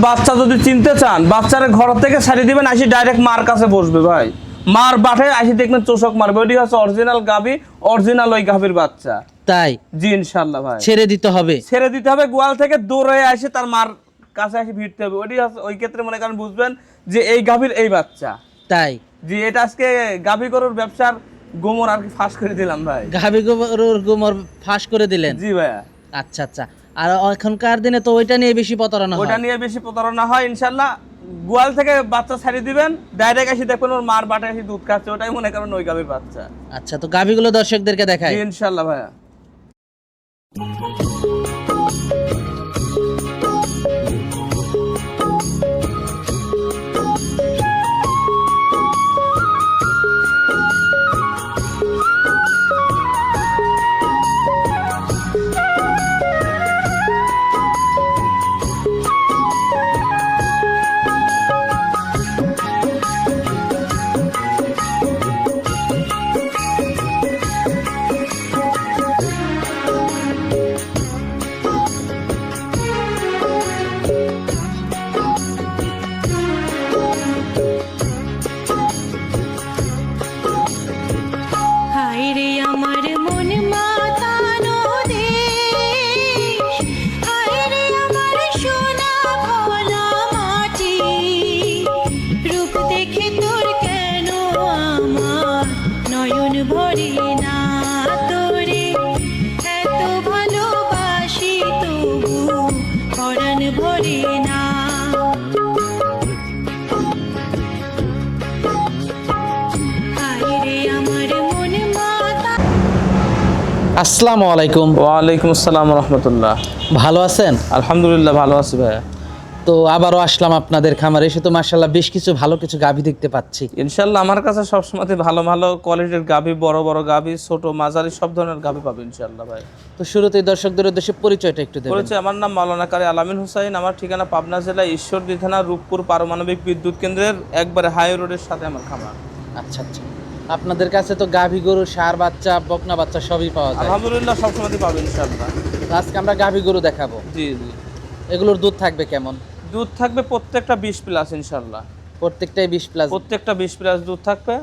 বাচ্চা যদি চিনতে চান বাচ্চারা ঘর থেকে ছাড়িয়ে দিবেন আসি ডাইরেক্ট মার কাছে বসবে ভাই। মার বাঠে আসি দেখবেন চোষক মারবে। ওইটি হচ্ছে অরিজিনাল গাভি অরিজিনাল ওই গাভির বাচ্চা। তাই? জি ইনশাল্লাহ ভাই। ছেড়ে দিতে হবে? ছেড়ে দিতে হবে গোয়াল থেকে দৌড়ে আসে তার মার কাছে এসে ভিড়তে হবে। হচ্ছে- ওই ক্ষেত্রে মনে করেন বুঝবেন যে এই গাভীর এই বাচ্চা। তাই? জি এটা আজকে গাভী গরুর ব্যবসার গোমর আর কি ফাঁস করে দিলাম ভাই। গাভী গরুর গোমর ফাঁস করে দিলেন? জি ভাইয়া। আচ্ছা আচ্ছা। আর এখনকার দিনে তো ওইটা নিয়ে বেশি প্রতারণা ওইটা নিয়ে বেশি প্রতারণা হয় ইনশাল্লাহ। গোয়াল থেকে বাচ্চা ছাড়িয়ে দিবেন ডাইরেক্ট এসে দেখবেন ওর মার বাটা এসে দুধ খাচ্ছে ওটাই মনে করেন ওই গাভীর বাচ্চা। আচ্ছা তো গাভীগুলো দর্শকদেরকে দেখায় ইনশাল্লাহ ভাইয়া। আসসালামু আলাইকুম। ওয়ালাইকুম আসসালাম রহমতুল্লাহ। ভালো আছেন? আলহামদুলিল্লাহ ভালো আছি ভাইয়া। তো আবারও আসলাম আপনাদের খামারে এসে তো মার্শাল্লাহ বেশ কিছু ভালো কিছু গাভী দেখতে পাচ্ছি। ইনশাল্লাহ আমার কাছে সবসময় ভালো ভালো কোয়ালিটির গাভী বড় বড় গাভী ছোট মাঝারি সব ধরনের গাভী পাবে ইনশাল্লাহ ভাই। তো শুরুতেই দর্শকদের উদ্দেশ্যে পরিচয়টা একটু দেবেন। পরিচয় আমার নাম মাওলানা কারি আলামিন হুসাইন আমার ঠিকানা পাবনা জেলা ঈশ্বরদী থানা রূপপুর পারমাণবিক বিদ্যুৎ কেন্দ্রের একবারে হাই রোডের সাথে আমার খামার। আচ্ছা আচ্ছা। আপনাদের কাছে তো গাভী গরু সার বাচ্চা বকনা বাচ্চা সবই পাওয়া যায়। আলহামদুলিল্লাহ সবসময় পাবে ইনশাল্লাহ তো আজকে আমরা গাভী গরু দেখাবো। জি জি। এগুলোর দুধ থাকবে কেমন? দুধ থাকবে প্রত্যেকটা বিশ প্লাস ইনশাল্লাহ প্রত্যেকটাই বিশ প্লাস। প্রত্যেকটা বিশ প্লাস দুধ থাকবে।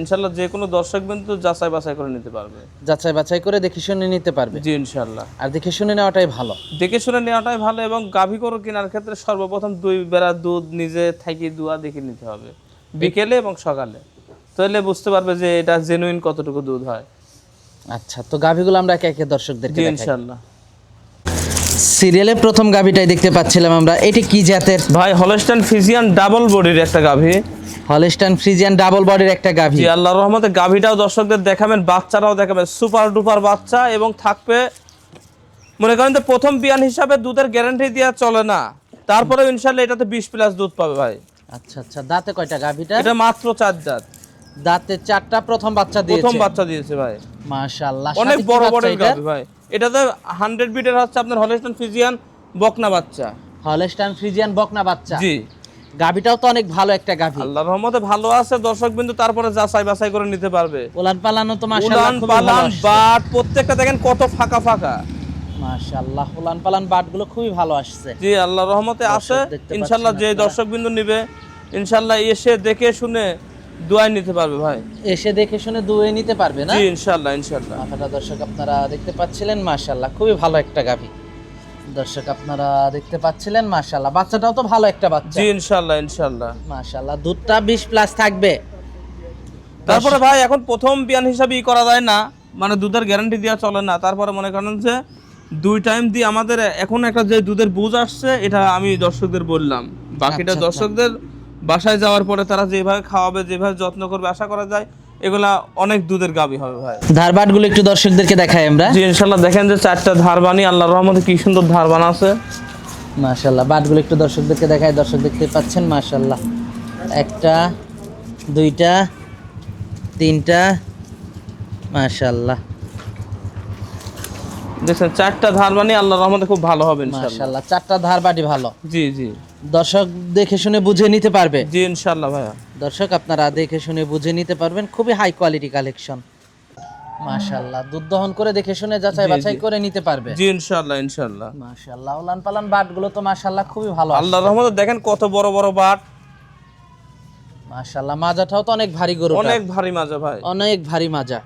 ইনশাল্লাহ যে কোনো দর্শক বিন্দু যাচাই বাছাই করে নিতে পারবে। যাচাই বাছাই করে দেখে শুনে নিতে পারবে। জি ইনশাল্লাহ আর দেখে শুনে নেওয়াটাই ভালো। দেখে শুনে নেওয়াটাই ভালো এবং গাভী গরু কেনার ক্ষেত্রে সর্বপ্রথম দুই বেড়া দুধ নিজে থাকি দুয়া দেখে নিতে হবে। বিকেলে এবং সকালে। তাহলে বুঝতে পারবে যে এটা জেনুইন কতটুকু দুধ হয়। আচ্ছা তো গাভীগুলো আমরা একে একে দর্শকদেরকে সিরিয়ালে প্রথম গাভীটাই দেখতে পাচ্ছিলাম আমরা। এটি কি জাতের? ভাই হলস্টাইন ফিজিয়ান ডাবল বডির একটা গাভী। হলস্টাইন ফ্রিজিয়ান ডাবল বডির একটা গাভী। জি আল্লাহর রহমতে গাভীটাও দর্শকদের দেখাবেন বাচ্চারাও দেখাবেন। সুপার ডুপার বাচ্চা এবং থাকবে মনে করেন যে প্রথম বিয়ান হিসাবে দুধের গ্যারান্টি দেওয়া চলে না। তারপরে ইনশাল্লাহ এটাতে বিশ প্লাস দুধ পাবে ভাই। আচ্ছা আচ্ছা দাঁতে কয়টা গাভীটা? এটা মাত্র চার জাত দাঁতে চারটা প্রথম বাচ্চা দিয়েছে। প্রথম বাচ্চা দিয়েছে ভাই। মাশাআল্লাহ। অনেক বড় বড় এটা? গাভী ভাই। এটাতে হান্ড্রেড বিটের হচ্ছে আপনার হলস্টাইন ফিজিয়ান বকনা বাচ্চা। হলস্টাইন ফ্রিজিয়ান বকনা বাচ্চা। জি। গাভীটাও তো অনেক ভালো একটা গাভী। আল্লাহর রহমতে ভালো আছে দর্শক বিন্দু তারপরে যাচাই বাছাই করে নিতে পারবে। উলান পালানো তো মাশাআল্লাহ উলান পালান বাট প্রত্যেকটা দেখেন কত ফাঁকা ফাঁকা। মাশাআল্লাহ উলান পালান বাটগুলো খুবই ভালো আসছে। জি আল্লাহর রহমতে আসে দেখতে ইনশাল্লাহ যে দর্শক বিন্দু নিবে ইনশাল্লাহ এসে দেখে শুনে দোয়াই নিতে পারবে ভাই। এসে দেখে শুনে দুয়ে নিতে পারবে না? জি ইনশাল্লাহ ইনশাল্লাহ মাথাটা দর্শক আপনারা দেখতে পাচ্ছিলেন মাশাআল্লাহ খুবই ভালো একটা গাভী। দর্শক আপনারা দেখতে পাচ্ছিলেন মাশাআল্লাহ বাচ্চাটাও তো ভালো একটা বাচ্চা। জি ইনশাল্লাহ ইনশাল্লাহ মাশাআল্লাহ দুধটা 20 প্লাস থাকবে। তারপরে ভাই এখন প্রথম পিয়ান হিসাবে ই করা যায় না। মানে দুধের গ্যারান্টি দেওয়া চলে না। তারপরে মনে করেন যে দুই টাইম দিয়ে আমাদের এখন একটা যে দুধের বুঝ আসছে এটা আমি দর্শকদের বললাম। বাকিটা আচ্ছা, আচ্ছা। দর্শকদের বাসায় যাওয়ার পরে তারা যেভাবে খাওয়াবে যেভাবে যত্ন করবে আশা করা যায় এগুলা অনেক দুধের গাবি হবে ভাই। ধারবাটগুলো একটু দর্শকদেরকে দেখাই আমরা। জি ইনশাল্লাহ দেখেন যে চারটা ধারবানি আল্লাহর রহমতে কি সুন্দর ধারবান আছে। মাশাআল্লাহ বাটগুলো একটু দর্শকদেরকে দেখাই দর্শক দেখতে পাচ্ছেন মাশাআল্লাহ। একটা দুইটা তিনটা মাশাআল্লাহ। দেখছেন চারটা ধারবানি আল্লাহর রহমতে খুব ভালো হবে ইনশাল্লাহ মাশাআল্লাহ চারটা ধারবাটি ভালো। জি জি। দর্শক দেখে শুনে বুঝে নিতে পারবে। জি ইনশাল্লাহ ভাইয়া। দর্শক আপনারা দেখে শুনে বুঝে নিতে পারবেন। খুবই হাই কোয়ালিটি কালেকশন মাশাআল্লাহ দুধ দহন করে দেখে শুনে যাচাই বাছাই করে নিতে পারবে। জি ইনশাল্লাহ ইনশাল্লাহ মাশাআল্লাহ উলান পালান বাটগুলো তো মাশাআল্লাহ খুবই ভালো আল্লাহ রহমতে দেখেন কত বড় বড় বাট। মাশাআল্লাহ মাজাটাও তো অনেক ভারী গরু অনেক ভারী মাজা ভাই। অনেক ভারী মাজা।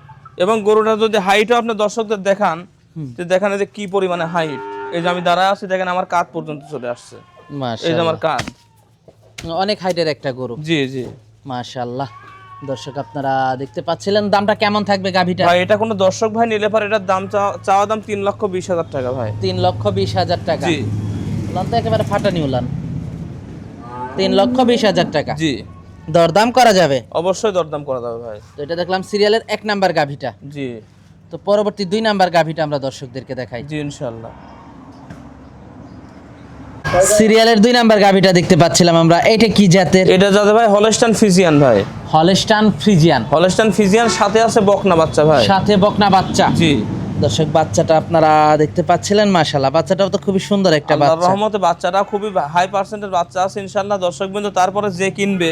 এবং গরুটা যদি হাইটও আপনি দর্শকদের দেখান যে দেখেন যে কি পরিমাণে হাইট এই যে আমি দাঁড়ায় আছি দেখেন আমার কাঁধ পর্যন্ত চলে আসছে। এই যে আমার কাঁধ অনেক হাইটের একটা গরু। জি জি। মাশাআল্লাহ। দর্শক আপনারা দেখতে পাচ্ছিলেন দামটা কেমন থাকবে গাভীটা ভাই এটা কোনো দর্শক ভাই নিলে পারে এটার দাম চাওয়া- চাওয়া দাম তিন লক্ষ বিশ হাজার টাকা ভাই। তিন লক্ষ বিশ হাজার টাকা। জি। উলান তো একেবারে ফাটানি উলান। তিন লক্ষ বিশ হাজার টাকা। জি। দরদাম করা যাবে? অবশ্যই দরদাম করা যাবে ভাই। তো এটা দেখলাম সিরিয়ালের এক নাম্বার গাভীটা। জি। তো পরবর্তী দুই নাম্বার গাভীটা আমরা দর্শকদেরকে দেখাই। জি ইনশাল্লাহ সিরিয়ালের দুই নাম্বার গাভীটা দেখতে পাচ্ছিলাম আমরা। এটা কি জাতের? এটা যাতে ভাই হলস্টান ফিজিয়ান ভাই। Holstein Friesian. হলস্টান ফিজিয়ান সাথে আছে বকনা বাচ্চা ভাই। সাথে বকনা বাচ্চা। জি। দর্শক বাচ্চাটা আপনারা দেখতে পাচ্ছিলেন মাশাল্লাহ বাচ্চাটাও তো খুবই সুন্দর একটা বাচ্চা। রহমতে বাচ্চাটা খুবই হাই পার্সেন্টের বাচ্চা আছে ইনশাল্লাহ দর্শক বিন্দু তারপরে যে কিনবে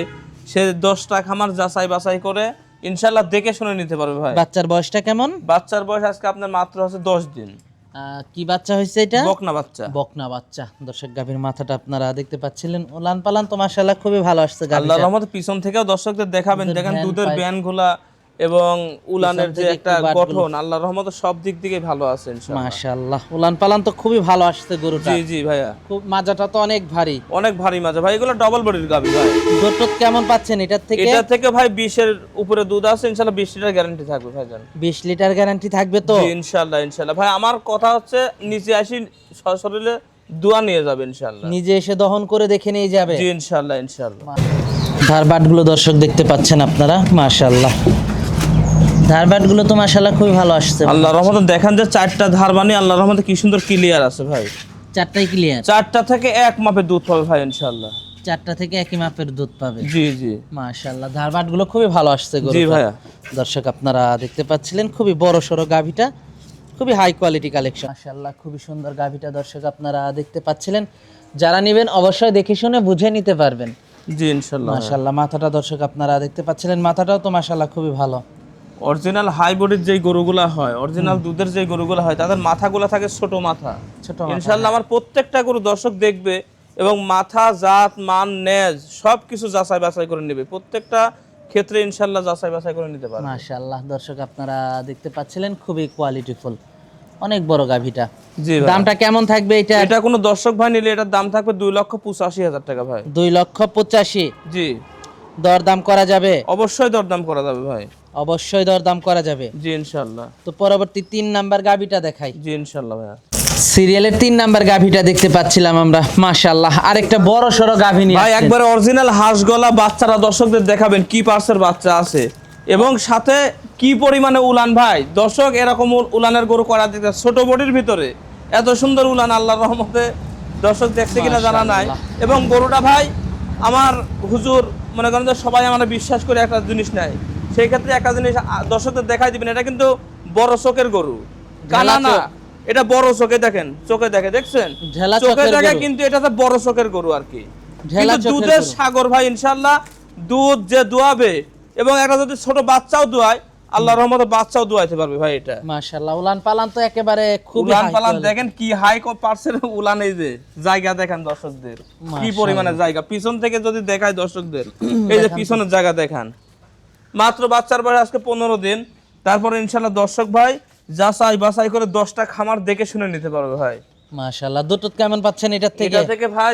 সে দশটা খামার যাচাই বাছাই করে ইনশাল্লাহ দেখে শুনে নিতে পারবে ভাই। বাচ্চার বয়সটা কেমন? বাচ্চার বয়স আজকে আপনার মাত্র আছে দশ দিন। কি বাচ্চা হয়েছে এটা? বকনা বাচ্চা। বকনা বাচ্চা। দর্শক গাভীর মাথাটা আপনারা দেখতে পাচ্ছিলেন। ওলান পালান তো মাশাআল্লাহ খুবই ভালো আসছে গাভীটা। আল্লাহর রহমতে পিছন থেকেও দর্শকদের দেখাবেন। দেখেন দুধের দুধের পাইপ। এবং উলানের যে একটা। গঠন আল্লাহর রহমতে সব দিক থেকে ভালো আছে মাশাল্লাহ উলান পালান তো খুবই ভালো আসছে গরুটা। জি জি ভাইয়া। খুব মাজাটা তো অনেক ভারী। অনেক ভারী মাঝে ভাই এগুলো ডবল বডির গাবি ভাই। দুধ কেমন পাচ্ছেন? এটার থেকে এটা থেকে ভাই বিশের উপরে দুধ আছে ইনশাল্লাহ বিশ লিটার গ্যারান্টি থাকবে ভাই জান বিশ লিটার গ্যারান্টি থাকবে তো? জি, ইনশাল্লাহ ইনশাল্লাহ ভাই আমার কথা হচ্ছে নিচে আসি সশরীরে দোয়া নিয়ে যাবে ইনশাল্লাহ নিজে এসে দহন করে দেখে নিয়ে যাবে। জি ইনশাল্লাহ ইনশাল্লাহ ধারবাটগুলো দর্শক দেখতে পাচ্ছেন আপনারা মাশাল্লাহ ধারবাটগুলো তো মাশাল্লাহ খুবই ভালো আসছে। আল্লাহ রহমতে দেখেন যে চারটা ধার বানি আল্লাহ রহমতে কি সুন্দর ক্লিয়ার আছে ভাই। চারটাই ক্লিয়ার চারটা থেকে এক মাপে দুধ পাবে ভাই ইনশাল্লাহ চারটা থেকে একই মাপের দুধ পাবে। জি জি। ধারবাটগুলো খুবই ভালো আসছে জি। ভাইয়া। দর্শক আপনারা দেখতে পাচ্ছিলেন খুবই বড় সড়ো গাভিটা খুবই হাই কোয়ালিটি কালেকশন মাশাল্লাহ খুবই সুন্দর গাভিটা দর্শক আপনারা দেখতে পাচ্ছিলেন। যারা নেবেন অবশ্যই দেখে শুনে বুঝে নিতে পারবেন। জি ইনশাল্লাহ মাশাল্লাহ মাথাটা দর্শক আপনারা দেখতে পাচ্ছিলেন মাথাটাও তো মাশাল্লাহ খুবই ভালো। অরিজিনাল হাই বডির যেই গরুগুলা হয় অরিজিনাল দুধের যেই গরুগুলা হয় তাদের মাথাগুলো থাকে ছোট মাথা। ছোট ইনশাল্লাহ আমার প্রত্যেকটা গরু দর্শক দেখবে এবং মাথা জাত মান নেজ সব কিছু যাচাই বাছাই করে নেবে। প্রত্যেকটা ক্ষেত্রে ইনশাল্লাহ যাচাই বাছাই করে নিতে পারবে। মাশাল্লাহ দর্শক আপনারা দেখতে পাচ্ছিলেন খুবই কোয়ালিটিফুল অনেক বড় গাভিটা। জি ভাই। দামটা কেমন থাকবে এটা? এটা কোনো দর্শক ভাই নিলে এটার দাম থাকবে দুই লক্ষ পঁচাশি হাজার টাকা ভাই। দুই লক্ষ পঁচাশি। জি। দরদাম করা যাবে? অবশ্যই দরদাম করা যাবে ভাই। অবশ্যই দরদাম করা যাবে। জি ইনশাল্লাহ তো পরবর্তী তিন নাম্বার গাভিটা দেখাই। জি ইনশাল্লাহ ভাইয়া। সিরিয়ালের তিন নাম্বার গাভিটা দেখতে পাচ্ছিলাম আমরা মাশাল্লাহ আরেকটা বড় সড়ো গাভি নিয়ে ভাই। একবারে অরিজিনাল হাঁস গলা বাচ্চারা দর্শকদের দেখাবেন কি পার্সের বাচ্চা আছে। এবং সাথে কি পরিমাণে উলান ভাই? দর্শক এরকম উলানের গরু করা দিতে ছোট বডির ভিতরে। এত সুন্দর উলান আল্লাহর রহমতে দর্শক দেখছে কিনা জানা নাই। এবং গরুটা ভাই আমার হুজুর মনে করেন যে সবাই আমরা বিশ্বাস করে একটা জিনিস নেয়। সেই ক্ষেত্রে একটা জিনিস দর্শকদের দেখাই দিবেন এটা কিন্তু বড় চোখের গরু। কানা না। এটা বড় চোখে দেখেন চোখে দেখে দেখছেন? চোখে দেখে কিন্তু এটা তো বড় চোখের গরু আর কি। দুধের সাগর ভাই ইনশাল্লাহ দুধ যে দোয়াবে এবং একটা যদি ছোট বাচ্চাও দোয়ায় আল্লাহর রহমতে বাচ্চাও দোয়াইতে পারবে ভাই এটা। মাশাল্লাহ উলান পালান তো একেবারে খুবই উলান পালান দেখেন কি হাই পার্সের উলান এই যে জায়গা দেখেন দর্শকদের। কি মাশাআল্লাহ। পরিমাণে জায়গা। পিছন থেকে যদি দেখায় দর্শকদের এই যে পিছনের জায়গা দেখান। মাত্র বাচ্চার বয়স আজকে পনেরো দিন। তারপরে ইনশাল্লাহ দর্শক ভাই যাচাই বাছাই করে দশটা খামার দেখে শুনে নিতে পারবে ভাই। মাশাল্লাহ দুটো কেমন পাচ্ছেন এটার থেকে? এটা থেকে ভাই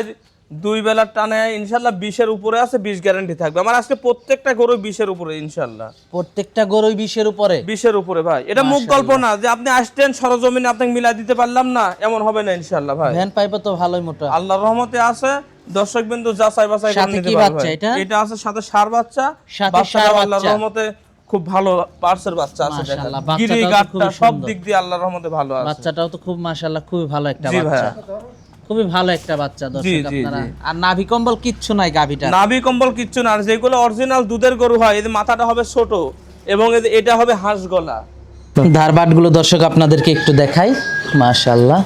দুই বেলার টানে ইনশাল্লাহ বিশের উপরে আছে বিশ গ্যারান্টি থাকবে। আমার আজকে প্রত্যেকটা গরু বিশের উপরে ইনশাল্লাহ। প্রত্যেকটা গরুই বিশের উপরে? বিশের উপরে ভাই। এটা মুখ গল্প না যে আপনি আসতেন সরজমিনে আপনাকে মিলাই দিতে পারলাম না এমন হবে না ইনশাল্লাহ ভাই। ভ্যান পাইপও তো ভালোই মোটা। আল্লাহর রহমতে আছে দর্শক বিন্দু যাচাই বাছাই করে নিতে পারবে এটা? এটা আছে সাথে সার বাচ্চা। আল্লাহর রহমতে খুব ভালো পার্সের বাচ্চা আছে দেখেন। গিরি গাটটা সব দিক দিয়ে আল্লাহর রহমতে ভালো আছে। বাচ্চাটাও তো খুব মাশাল্লাহ খুবই ভালো একটা বাচ্চা। খুবই ভালো একটা বাচ্চা দর্শক আপনারা। আর নাভি কম্বল কিচ্ছু নাই গাভিটা নাভি কম্বল কিচ্ছু না আর যেগুলো অরিজিনাল দুধের গরু হয় এদের মাথাটা হবে ছোট এবং এটা হবে হাঁস গলা। ধারবাটগুলো দর্শক আপনাদেরকে একটু দেখাই। মাশাল্লাহ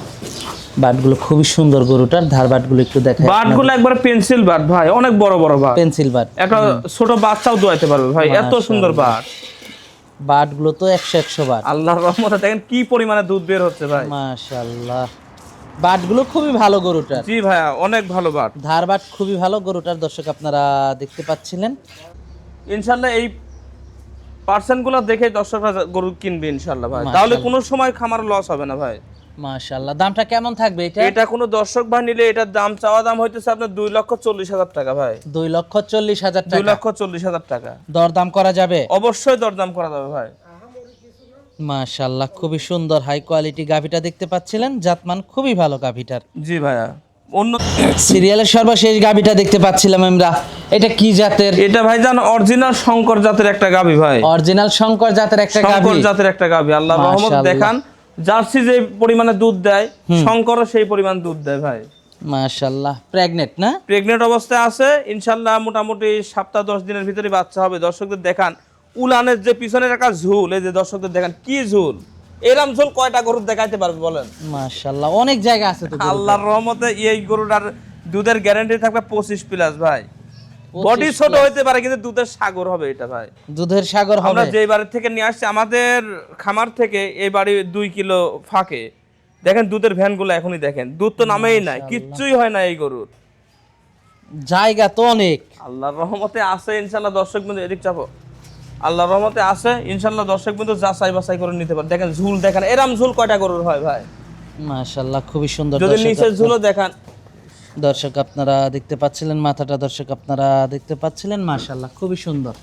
বাটগুলো খুবই সুন্দর গরুটার ধারবাটগুলো একটু দেখাই বাটগুলো একবার পেন্সিল বাট ভাই অনেক বড় বড় বাট। Pencil but. একটা ছোট বাচ্চাও দোয়াইতে পারবে ভাই এত সুন্দর বাট। বাটগুলো তো একশো একশো বাট। আল্লাহর রহমতে দেখেন কি পরিমাণে দুধ বের হচ্ছে ভাই। মাশাল্লাহ বাটগুলো খুবই ভালো গরুটার। জি ভাইয়া অনেক ভালো বাট। ধার বাট খুবই ভালো গরুটার দর্শক আপনারা দেখতে পাচ্ছিলেন। ইনশাল্লাহ এই পার্সেন্টগুলো দেখে দর্শকরা গরু কিনবে ইনশাল্লাহ ভাই। তাহলে কোনো সময় খামার লস হবে না ভাই। মাশাল্লাহ দামটা কেমন থাকবে এটা? এটা কোনো দর্শক ভাই নিলে এটার দাম চাওয়া দাম হইতেছে আপনার দুই লক্ষ চল্লিশ হাজার টাকা ভাই। দুই লক্ষ চল্লিশ হাজার দুই টাকা। লক্ষ চল্লিশ হাজার টাকা। দরদাম করা যাবে? অবশ্যই দরদাম করা যাবে ভাই। খুবই সুন্দর হাই কোয়ালিটি গাভিটা দেখতে পাচ্ছিলেন। জাতমান খুবই ভালো গাভিটার। জি ভাইয়া। অন্য সিরিয়ালের সর্বশেষ গাভিটা দেখতে পাচ্ছিলাম আমরা। এটা কি জাতের? এটা ভাই জান অরিজিনাল শঙ্কর জাতের একটা গাবি ভাই। অরিজিনাল শঙ্কর জাতের একটা শঙ্কর জাতের একটা গাবি আল্লাহ রহমত দেখান। জার্সি যে পরিমাণে দুধ দেয় শঙ্করও সেই পরিমাণ দুধ দেয় ভাই। মাশাল্লাহ প্রেগনেট না? প্রেগনেন্ট অবস্থায় আছে। ইনশাল্লাহ মোটামুটি সপ্তাহ দশ দিনের ভিতরে বাচ্চা হবে। দর্শকদের দেখান উলানের যে পিছনের একটা ঝুল এই যে দর্শকদের দেখান কি ঝুল? এরম ঝুল কয়টা গরু দেখাইতে পারবে বলেন? মাশাল্লাহ অনেক জায়গা আছে তো আল্লাহর রহমতে এই গরুটার দুধের গ্যারান্টি থাকবে পঁচিশ প্লাস ভাই। 25 বডি ছোট হইতে পারে কিন্তু দুধের সাগর হবে এটা ভাই। দুধের সাগর আমরা হবে। যেই বাড়ির থেকে নিয়ে আসছি আমাদের খামার থেকে এই বাড়ি দুই কিলো ফাঁকে। দেখেন দুধের ভ্যানগুলো এখনই দেখেন। দুধ তো নামেই নাই কিচ্ছুই হয় না এই গরুর। জায়গা তো অনেক। আল্লাহর রহমতে আছে ইনশাল্লাহ দর্শক বিন্দু এদিক চাপো। আল্লাহর রহমতে আছে ইনশাল্লাহ দর্শক বিন্দু যাচাই বাছাই করে নিতে পারে। দেখেন ঝুল দেখেন এরাম ঝুল কয়টা গরুর হয় ভাই। মাশাল্লাহ খুবই সুন্দর যদি নিচের ঝুলও দেখান দর্শক আপনারা দেখতে পাচ্ছিলেন মাথাটা দর্শক আপনারা দেখতে পাচ্ছিলেন মাশাল্লাহ খুবই সুন্দর।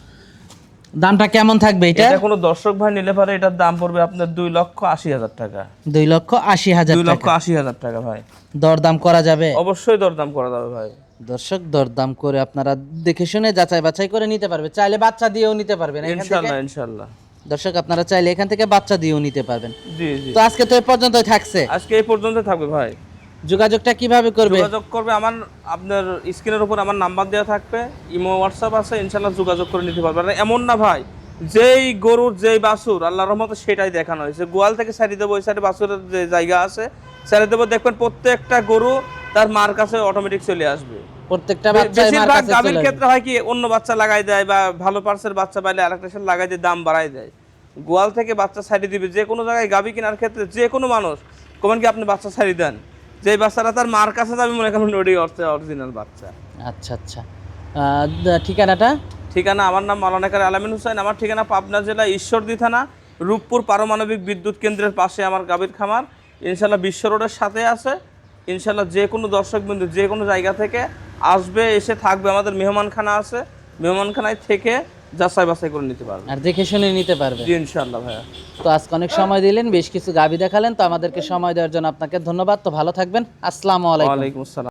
দামটা কেমন থাকবে এটা? এটা কোনো দর্শক ভাই নিলে পারে এটার দাম পড়বে আপনার দুই লক্ষ আশি হাজার টাকা। দুই লক্ষ আশি হাজার দুই লক্ষ আশি হাজার টাকা ভাই। দরদাম করা যাবে? অবশ্যই দরদাম করা যাবে ভাই। দর্শক দরদাম করে আপনারা দেখে শুনে যাচাই বাছাই করে নিতে পারবে। চাইলে বাচ্চা দিয়েও নিতে পারবেন ইনশাল্লাহ ইনশাল্লাহ দর্শক আপনারা চাইলে এখান থেকে বাচ্চা দিয়েও নিতে পারবেন। জি জি। তো আজকে তো এই পর্যন্তই থাকছে। আজকে এই পর্যন্ত থাকবে ভাই। যোগাযোগটা কীভাবে করবে? যোগাযোগ করবে আমার আপনার স্ক্রিনের উপর আমার নাম্বার দেওয়া থাকবে ইমো হোয়াটসঅ্যাপ আছে ইনশাল্লাহ যোগাযোগ করে নিতে পারবে এমন না ভাই যেই গরুর যেই বাছুর আল্লাহর রহমতে সেটাই দেখানো হয়েছে। গোয়াল থেকে সারি দেবো ওই সাইডে বাছুরের যে জায়গা আছে সারি দেবো দেখবেন প্রত্যেকটা গরু তার মার কাছে অটোমেটিক চলে আসবে। প্রত্যেকটা বাচ্চা মার কাছে গাভীর ক্ষেত্রে হয় কি অন্য বাচ্চা লাগাই দেয় বা ভালো পার্সের বাচ্চা পাইলে আরেকটা সাথে লাগাই দিয়ে দাম বাড়াই দেয়। গোয়াল থেকে বাচ্চা ছাড়ি দিবে যে কোনো জায়গায় গাভী কেনার ক্ষেত্রে যে কোনো মানুষ কমেন কি আপনি বাচ্চা ছাড়ি দেন? যে বাচ্চাটা তার মার কাছে যাবে মনে করেন ওটাই অর্থে অরিজিনাল বাচ্চা। আচ্ছা আচ্ছা। ঠিকানাটা? ঠিকানা আমার নাম মালানাকার আলামিন হুসাইন আমার ঠিকানা পাবনা জেলা ঈশ্বরদী থানা রূপপুর পারমাণবিক বিদ্যুৎ কেন্দ্রের পাশে আমার গাভীর খামার। ইনশাল্লাহ বিশ্ব রোডের সাথে আছে। ইনশাল্লাহ যে কোনো দর্শক বিন্দু যে কোনো জায়গা থেকে আসবে এসে থাকবে। আমাদের মেহমানখানা আছে। মেহমানখানায় থেকে যাচাই বাছাই করে নিতে পারবেন আর দেখে শুনে নিতে পারবে। জি ইনশাআল্লাহ ভাইয়া। তো আজকে অনেক সময় দিলেন বেশ কিছু গাবি দেখালেন তো আমাদেরকে সময় দেওয়ার জন্য আপনাকে ধন্যবাদ। তো ভালো থাকবেন। আসসালামু আলাইকুম। ওয়া আলাইকুম আসসালাম।